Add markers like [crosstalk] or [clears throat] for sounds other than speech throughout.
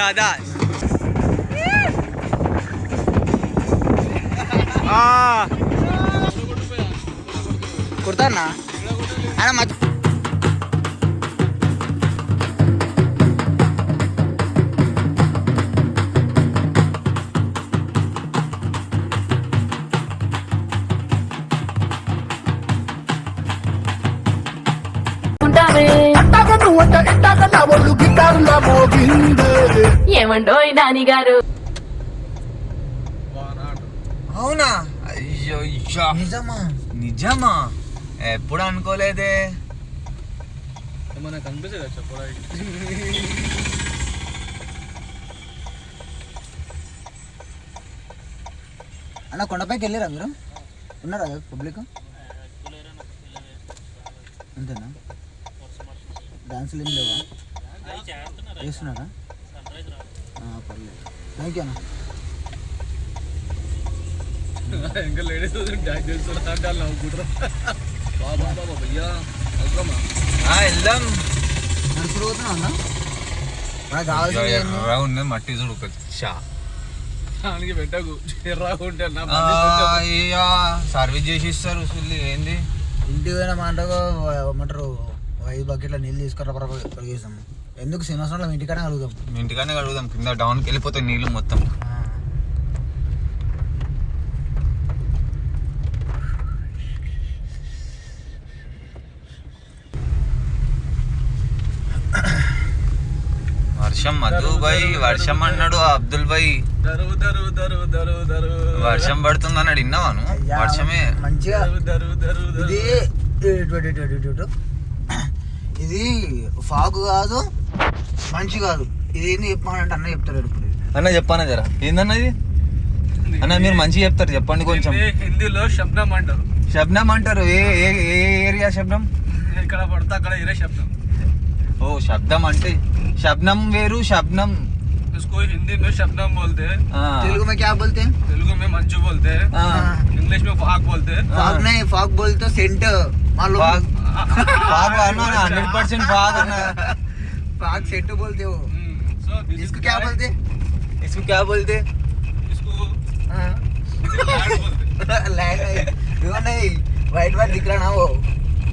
Ya, ada Ah. Cortana. Ana mat. Contame. ఏమండోయ్ నాని గారు అవునా? అయ్యో అయ్యో నిజమా? నిజమా? ఎప్పుడు అనుకోలేదే. ఏమన్నా కనిపిస్తుంది కదా చెప్పడానికి? అన్న కొండపైకి వెళ్ళారా మీరు? ఉన్నారా పబ్లిక్? అంతేనా? డాన్సులు ఏం లేవా? పర్లేదు. థ్యాంక్ యూ అన్న. ఇంకా లేడీస్ డాక్ చేస్తున్నా అంటే వాళ్ళు నవ్వుకుంటారు. బాబా బాబా భయ్యా అవసరమా వెళ్దాం. నడుచుడు పోతున్నా అన్న? ఉన్నది మట్టి చూడు చా. దానికి పెట్టకు సర్వీస్ చేసి ఇస్తారు సుల్లి ఏంది? ఇంటికి పోయిన మాటకు ఏమంటారు? ఐదు బకెట్ల నీళ్ళు తీసుకురా కడిగేసాం ఎందుకు శ్రీనివాసరావు ఇంటికానే కడుగుదాం ఇంటికానే కడుగుదాం కింద డౌన్కి వెళ్ళిపోతాయి నీళ్ళు మొత్తం. వర్షం మధు భాయ్ వర్షం అన్నాడు అబ్దుల్ భాయ్ వర్షం పడుతుంది అన్నాడు విన్నావాను వర్షమే. మంచిగా ఇది ఇది కాదు మంచి కాదు ఇది ఏంది చెప్పానంటే అన్న చెప్తాడు ఇప్పుడు ఇది. అన్న చెప్పానా జరా ఏందన్న ఇది అన్న మీరు మంచిగా చెప్తారు చెప్పండి కొంచెం దీన్ని హిందీలో శబ్దం అంటారు శబ్నం అంటారు ఏ ఏ ఏ ఏరియా శబ్నం ఇక్కడ పడితే అక్కడ ఇరే శబ్దం ఓ శబ్దం అంటే శబ్నం వేరు శబ్నం इसको हिंदी में शबनम बोलते हैं ఆ. తెలుగు में क्या बोलते हैं तेलुगु में मंजू बोलते हैं ఆ. इंग्लिश में फाग बोलते हैं फाग नहीं फाग बोलते सेंट मान लो ఫాగ్ ఫాగ్ అన్న హండ్రెడ్ పర్సెంట్ ఫాగ్ అన్న फाग सेंट बोलते हो हम्म, so this is इसको क्या guy- बोलते इसको क्या बोलते इसको हाँ। लैंड बोलते हैं। लैंड नहीं वो नहीं वाइट वाइट दिख रहा ना वो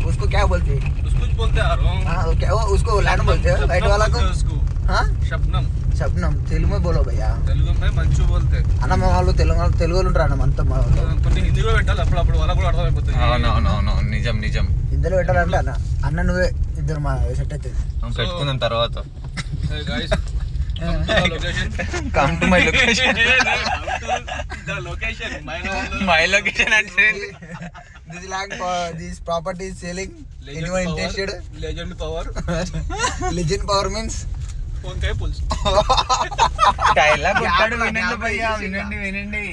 उसको क्या बोलते हैं उसको कुछ बोलते आ रहा हूँ हाँ वो क्या वो उसको लैंड बोलते हैं वाइट वाला को उसको हाँ शबनम शबनम తెలుగు में बोलो भैया తెలుగు में మంచు బోల్తే అన్న మా వాళ్ళు తెలుగు వాళ్ళు తెలుగు వాళ్ళు ఉంటారు అన్న అంతా మా వాళ్ళు కొన్ని హిందీలో పెట్టాలి అప్పుడు అప్పుడు వాళ్ళకు కూడా అర్థమైపోతుంది అవునవునవును నిజం నిజం ఇద్దరు పెట్టాలంటే అన్న అన్న నువ్వే ఇద్దరు మా సెట్ అవుతుంది. మనం పెట్టుకున్న తర్వాత. Hey guys, [laughs] come to the location. Come to my location my location అంటే this this property selling Legend anyone power. Interested Legend power. Legend power means. Dialogue కొట్టాడు వినండి భయ్యా వినండి వినండి.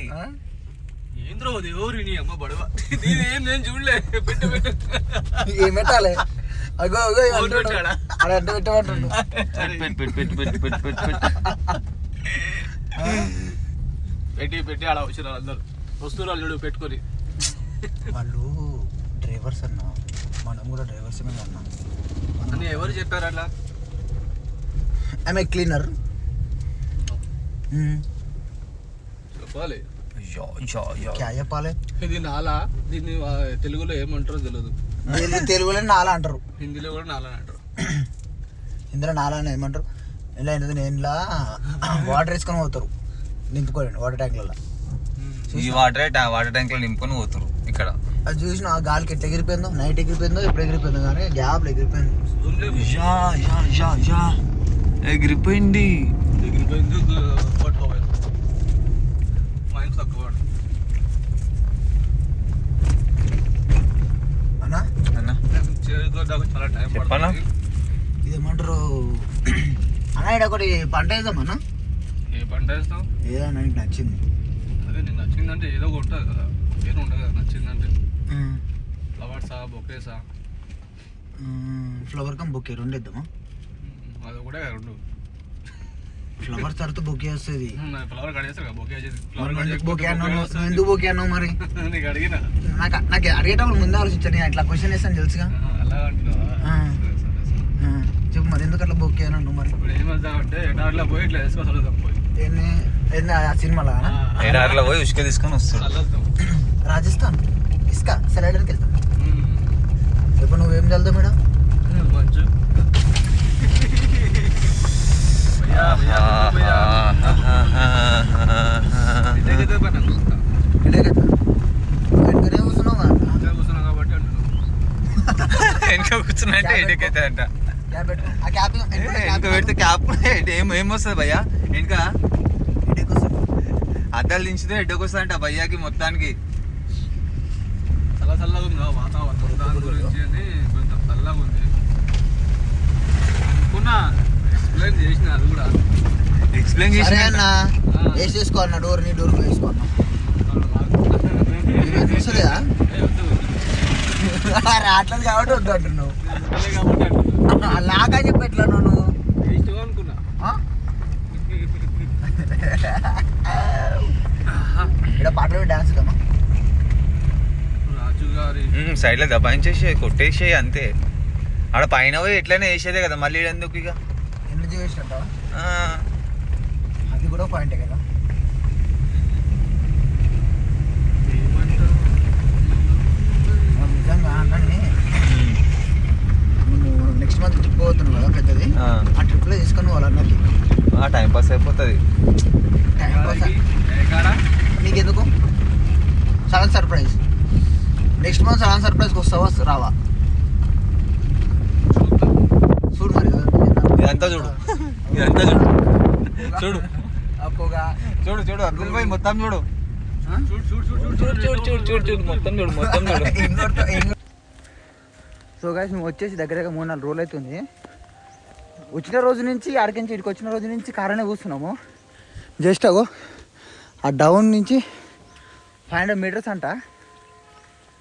ఏంద్రో అది ఎవరు నీ అమ్మ బడవ? [laughs] ఇది ఏం నేను చూడలే. పెట్టు పెట్టు. ఏం పెట్టాలి? అగో అగో? అలా అంటే పెట్టమంటుండు పెట్టు పెట్టు పెట్టు పెట్టు పెట్టు పెట్టు పెట్టు పెట్టి పెట్టి ఆడ వచ్చిన అందరు. వస్తున్నారు చూడు పెట్టుకొని. వాళ్ళు డ్రైవర్స్ అన్న. మనం కూడా డ్రైవర్స్ అన్న? అని ఎవరు చెప్పారు అట్లా? ఐమ్ ఏ క్లీనర్ చెప్పాలి. Yeah yeah yeah. క్యా చెప్పాలి ఇది నాలా? దీన్ని తెలుగులో ఏమంటారో తెలియదు. వీళ్ళు తెలుగులో నాలా అంటారు. హిందీలో కూడా నాలా అంటారు. ఇందులో నాలా అని ఏమంటారు? ఇలా ఏంటది? నేను వాటర్ వేసుకొని పోతారు. నింపుకోండి వాటర్ ట్యాంక్లలో ఈ వాటర్ వాటర్ ట్యాంక్లో నింపుకొని పోతారు ఇక్కడ. అది చూసిన ఆ గాలికి ఎట్లా ఎగిరిపోయిందో నైట్ ఎగిరిపోయిందో ఎప్పుడు ఎగిరిపోయిందో కానీ గ్యాప్ ఎగిరిపోయింది. ఎగిరిపోయింది ఎగిరిపోయింది పట్టుకోవాలి మైండ్ తక్కువ వాడు. అన్నా అన్న నేను చేరుకోవడానికి చాలా టైం చెప్పనా? పడుతుంది. ఇది ఏమంటారు అన్న ఇక్కడ ఒకటి పంట వేద్దాం అన్న. ఏ పంట వేస్తావు? ఏదన్నా నీకు నచ్చింది. అదే నీకు నచ్చిందంటే ఏదో ఒకటి ఉంటుంది కదా. ఏదో ఉంటుంది కదా నచ్చిందంటే. ఫ్లవర్సా బొకేసా ఫ్లవర్ కమ్ బొకే రెండు వేద్దామా అది కూడా రెండు. ఫ్లవర్ తర్వాత బొకే వస్తుంది. ఎందుకు బొకే అన్నావు? మరి? [laughs] నాకు నాకు అడిగేటప్పుడు ముందే ఆలోచించాను నేను ఇట్లా క్వశ్చన్ వేస్తాను తెలుసుగా? చెప్పు మరి ఎందుకు అట్లా బొకే అని అన్నావు మరి? సినిమాలో? పోయి ఇసుక తీసుకొని వస్తాడు. [clears throat] రాజస్థాన్ ఇసుక సెలైడర్కి వెళ్తాం ఇప్పుడు నువ్వేం చల్దావు మేడం? మంచు. [laughs] వెనక కూర్చున్నట్టే హెడేక్ అవుతుంది అంట. వెనక పెడితే క్యాప్ ఏం ఏం వస్తుంది భయ్యా? వెనక? అద్దాలు దించితే ఎడ్డకు వస్తుంది అంట భయ్యాకి మొత్తానికి. చల్ల చల్లగా ఉందా వాతావరణం. దాని గురించి కొంచెం చల్లగా ఉంది. అనుకున్నా ఎక్స్ప్లెయిన్ చేసిన అది కూడా. ఎక్స్ప్లెయిన్ సరే చేసి అన్న వేసి వేసుకో అన్న డోర్ నీ డోర్ వేసుకో అన్న. చూసలేదా. [laughs] రావట్లేదు కాబట్టి వద్దు అంటున్నావు. లాగా చెప్పి ఎట్లా నువ్వు? అనుకున్నా. ఆ? ఇక్కడ పాటలు డాన్స్ ఇద్దామా? రాజు గారి. సైడ్లో దబాయించేసి కొట్టేసేయి అంతే. ఆడ పైన పోయి ఎట్లయినా వేసేదే కదా మళ్ళీ ఎందుకు ఇక? చేసినట్టావా ఆ, అది కూడా పాయింటే కదా. నిజంగా అన్నీ నెక్స్ట్ మంత్ ట్రిప్ పోతున్నావు కదా పెద్దది. ఆ. ట్రిప్లో తీసుకొని ఆ టైం పాస్ అయిపోతుంది. టైం పాస్ కాడ నీకెందుకు? Sudden surprise next month sudden సర్ప్రైజ్కి వస్తావా? రావా. చూడు మరి ఇదంతా చూడు. ఇదంతా చూడు చూడు చూడు చూడు అబ్దుల్ భాయ్ మొత్తం చూడు చూడు చూడు చూడు చూడు చూడు మొత్తం చూడు మొత్తం చూడు సో గాయస్ మేము వచ్చేసి దగ్గరగా మూడు నాలుగు రోజులు అవుతుంది వచ్చిన రోజు నుంచి ఆడికించి ఇక్కడికి వచ్చిన రోజు నుంచి కారనే కూర్చున్నాము జస్ట్ అగో ఆ డౌన్ నుంచి ఫైవ్ హండ్రెడ్ మీటర్స్ అంట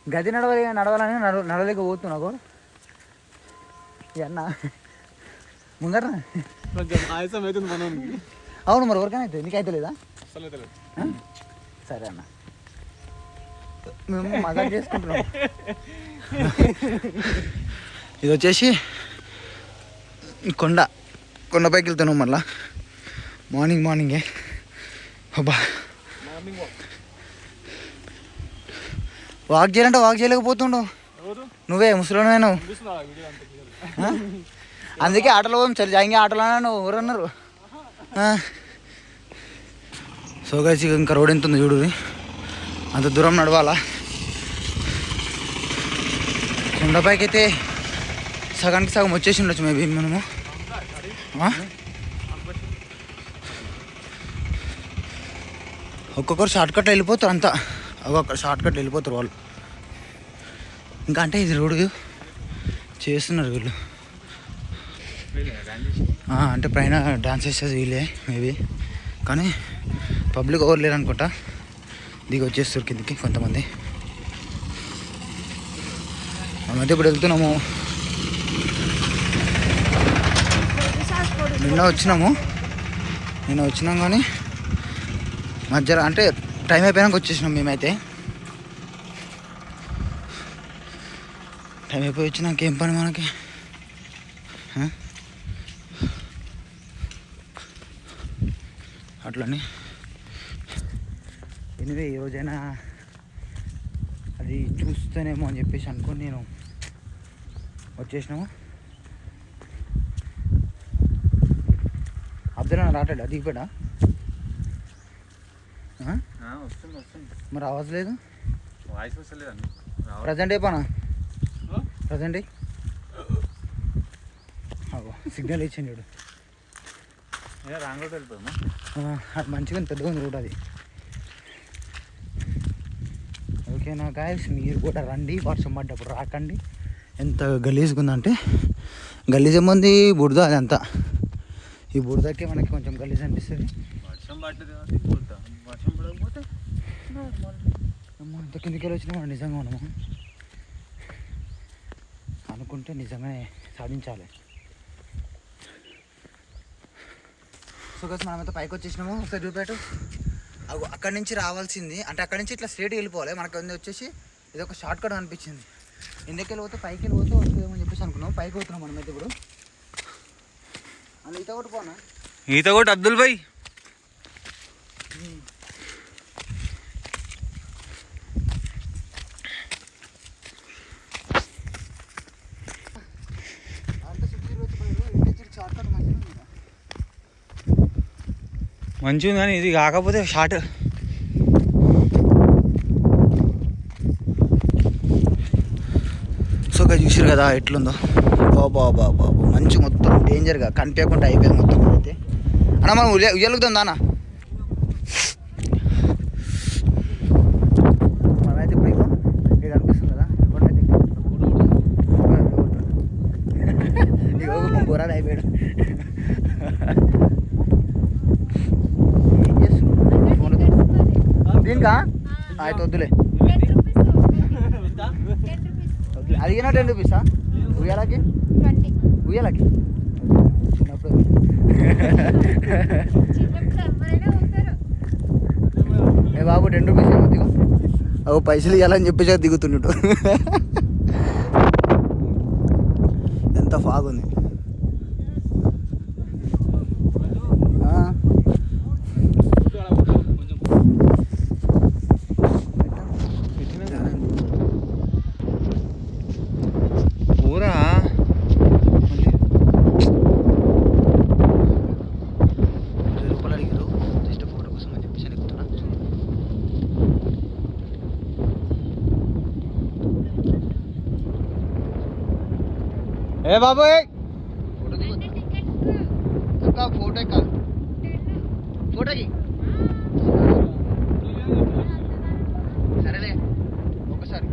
గది నడవలే నడవాలని నడవ నడవలేకపోతున్నావు ఎన్నా ముందర కొంచెం ఆయాసం అవుతుంది మనోనికి అవును మరి ఎవరికైనా అయితే? నీకైతే లేదా? సరే అన్న. మేము మజాక్ చేసుకుంటున్నాం. ఇది వచ్చేసి కొండ. కొండపైకి వెళ్తున్నాం మళ్ళా. మార్నింగ్ మార్నింగే అబ్బా. వాక్ చేయాలంటే వాక్ చేయలేకపోతుండవు నువ్వే ముసలినైనా అందుకే ఆటలు పోదాం చలి జాయింగ్ ఆటలో నువ్వు ఎవరన్నారు? సో గైస్ ఇంకా రోడ్ ఎంత ఉంది చూడు అంత దూరం నడవాలా? కొండపైకి అయితే సగానికి సగం వచ్చేసి ఉండొచ్చు మేబీ మనము. ఒక్కొక్కరు షార్ట్ కట్లో వెళ్ళిపోతారు అంతా. ఒక్కొక్కరు షార్ట్ కట్లో వెళ్ళిపోతారు వాళ్ళు. ఇంకా అంటే ఇది రోడ్డు చేస్తున్నారు వీళ్ళు. అంటే పైన డాన్స్ చేసేది వీళ్ళే మేబీ. కానీ పబ్లిక్ ఎవరు లేరు అనుకుంటా దిగి వచ్చేస్తారు కిందికి కొంతమంది. మేమైతే ఇప్పుడు వెళ్తున్నాము. నిన్న వచ్చినాము. నిన్న వచ్చినాం కానీ మధ్యలో అంటే టైం అయిపోయాక వచ్చేసినాం మేమైతే. టైం అయిపోయి వచ్చినాక ఏం పని మనకి? అట్లని ఎనివే ఈ రోజైనా అది చూస్తేనేమో అని చెప్పేసి అనుకొని నేను వచ్చేసినాము. అబ్దుల్ రాటాడు దిగిపోయా వస్తుంది వస్తుంది. మరి ఆవాజ్ లేదు ప్రజెంట్ అయిపోనా? ప్రజెంట్ సిగ్నల్ ఇచ్చింది చూడు. రాంగ్ రోడ్ వెళ్ళిపోయామా అది మంచిగా పెద్దగా ఉంది రోడ్ అది. ఓకేనా గాయస్ మీరు కూడా రండి వర్షం పడ్డప్పుడు రాకండి. ఎంత గలీజ్గా ఉందంటే గలీజ్ ఏముంది? బురద అదంతా ఈ బురదకి మనకి కొంచెం గలీజ్ అనిపిస్తుంది. వర్షం. వర్షం పడకపోతే ఇంత కిందికి వెళ్ళి వచ్చినా మనం నిజంగా ఉన్నాము? అనుకుంటే నిజంగానే సాధించాలి. సో కదా మనమైతే పైకి వచ్చేసినాము. ఒకసారి చూపెట్టు అక్కడి నుంచి రావాల్సింది. అంటే అక్కడి నుంచి ఇట్లా స్ట్రేట్ వెళ్ళిపోవాలి. మనకు వచ్చేసి ఇది ఒక షార్ట్ కట్ అనిపించింది. ఎందుకు వెళ్ళిపోతే పైకి వెళ్ళిపోతే వస్తుందేమో చెప్పేసి అనుకున్నాం పైకి పోతున్నాం మనమైతే ఇప్పుడు. మళ్ళీ ఈత కొట్టు పోనా ఈత కొట్టు అబ్దుల్ భాయ్ అంటే చుట్టూ వచ్చి పోయారు ఇంటి షార్ట్ కట్ మంచిగా ఉంది కదా. మంచిగా ఉంది కానీ ఇది కాకపోతే షార్ట్. సో చూసారు కదా ఎట్లుందో? బాబా బాబా బాబు మంచి మొత్తం డేంజర్గా కనిపించకుండా అయిపోయింది మొత్తం అయితే. అన్న మనం ఉయ్య ఉయ్యలుగుతుందా అన్న దీనికా అయితే వద్దులే. అడిగినా టెన్ రూపీసా? ఉయ్యాలకి? ఉయ్యాలకి? చిన్నప్పుడు ఏ బాబు టెన్ రూపీస్ ఏమో దిగు. అవు పైసలు ఇవ్వాలని చెప్పేసి దిగుతున్నాడు ఎంత ఫాగుంది. పూరా ఇరవై రూపాయలు అడిగారు జస్ట్ ఫోటో కోసం అని చెప్పేసి ఎక్కుతున్నా ఏ బాబు ఫోటో దిగు ఫోటో ఎక్క ఫోటోకి సరేలే ఒకసారి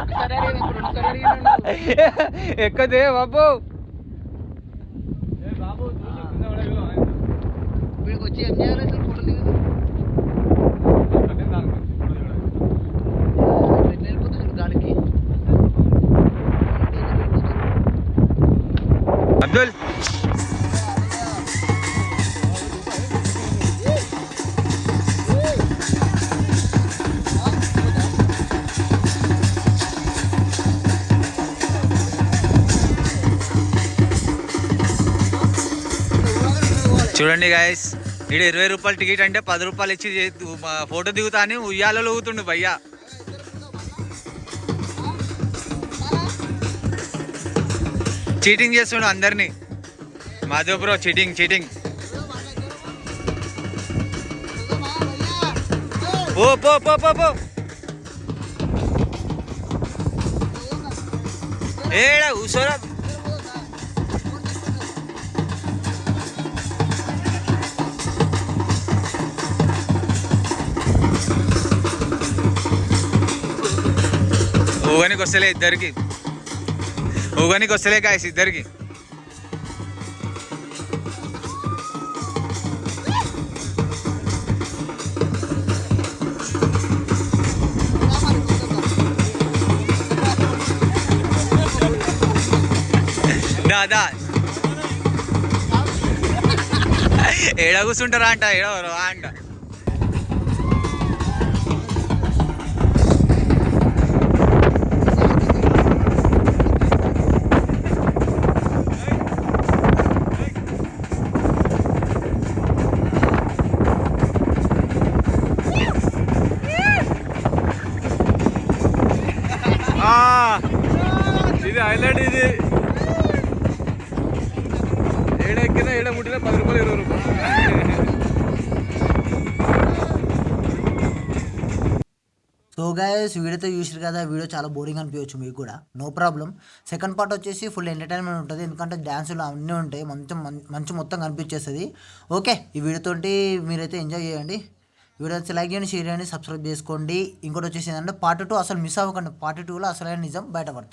ఒకసారి అడిగిన, ఇప్పుడు రెండుసార్లు అడిగినాను. ఎక్కదే బాబు వీడికి వచ్చి ఏం చేయాలి అసలు ఫోటో దిగు ఎట్లా వెళ్ళిపోతుంది చూడు గాలికి అబ్దుల్ చూడండి గాయస్ ఇక్కడ ఇరవై రూపాయల టికెట్ అంటే పది రూపాయలు ఇచ్చి ఫోటో దిగుతా అని ఉయ్యాలలో ఊగుతుండు భయ్యా. చీటింగ్ చేస్తుండు అందరినీ. మాధవ్ బ్రో చీటింగ్ చీటింగ్ ఓ పో పో పో పో. ఏడా కూర్చోరా. ఊగనికి వస్తలే ఇద్దరికి. ఊగనికి వస్తలే కాయస్ ఇద్దరికి. దాదా దా. ఏడ కూర్చుంటారా అంట ఏడవరు అంట. ఏడ ఏడ ముట్టినా పది రూపాయలు ఇరవై రూపాయలు. సో గైస్ వీడియోతో చూసారు కదా వీడియో చాలా బోరింగ్ అనిపించవచ్చు మీకు కూడా. నో ప్రాబ్లం సెకండ్ పార్ట్ వచ్చేసి ఫుల్ ఎంటర్టైన్మెంట్ ఉంటుంది. ఎందుకంటే డ్యాన్సులు అన్నీ ఉంటాయి. మంచి మంచి మొత్తం కనిపించేస్తుంది. ఓకే ఈ వీడియోతోటి మీరైతే ఎంజాయ్ చేయండి. వీడియో వచ్చి లైక్ చేయండి షేర్ చేయండి సబ్స్క్రైబ్ చేసుకోండి. ఇంకోటి వచ్చేసి ఏంటంటే పార్ట్ టూ అసలు మిస్ అవ్వకండి. పార్ట్ టూలో అసలైన నిజం బయటపడుతుంది.